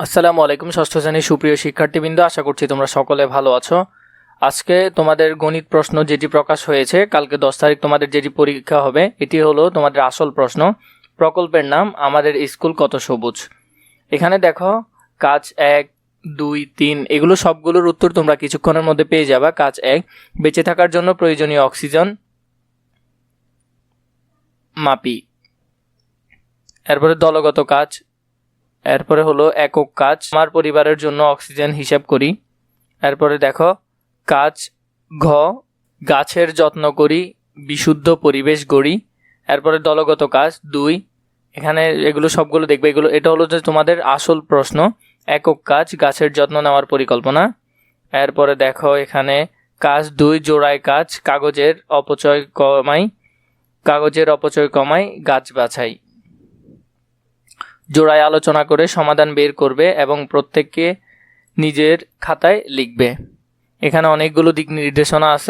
আসসালামু আলাইকুম, ষষ্ঠ শ্রেণির সুপ্রিয় শিক্ষার্থীবৃন্দ, আশা করছি তোমরা সকলে ভালো আছো। আজকে তোমাদের গণিত প্রশ্ন যেটি প্রকাশ হয়েছে, কালকে দশ তারিখ তোমাদের যেটি পরীক্ষা হবে, এটি হলো তোমাদের আসল প্রশ্ন। প্রকল্পের নাম, আমাদের স্কুল কত সবুজ? এখানে দেখো, কাজ এক, দুই, তিন, এগুলো সবগুলোর উত্তর তোমরা কিছুক্ষণের মধ্যে পেয়ে যাবা। কাজ এক, বেঁচে থাকার জন্য প্রয়োজনীয় অক্সিজেন মাপি। এরপরে দলগত কাজ এরপরে হলো একক কাজ। আমার পরিবারের জন্য অক্সিজেন হিসাব করি। এরপরে দেখো, কাজ, ঘ, গাছের যত্ন করি, বিশুদ্ধ পরিবেশ গড়ি। এরপরে দলগত কাজ, দুই, এখানে এগুলো সবগুলো দেখবে, এগুলো, এটা হলো যে তোমাদের আসল প্রশ্ন, একক কাজ, গাছের যত্ন নেওয়ার পরিকল্পনা। এরপরে দেখো, এখানে কাজ, দুই, জোড়ায় কাজ, কাগজের অপচয় কমাই, কাগজের অপচয় কমাই, গাছ বাছাই। জোড়ায় আলোচনা করে সমাধান বের করবে এবং প্রত্যেককে নিজের খাতায় লিখবে। এখানে অনেকগুলো দিক নির্দেশনা আছে।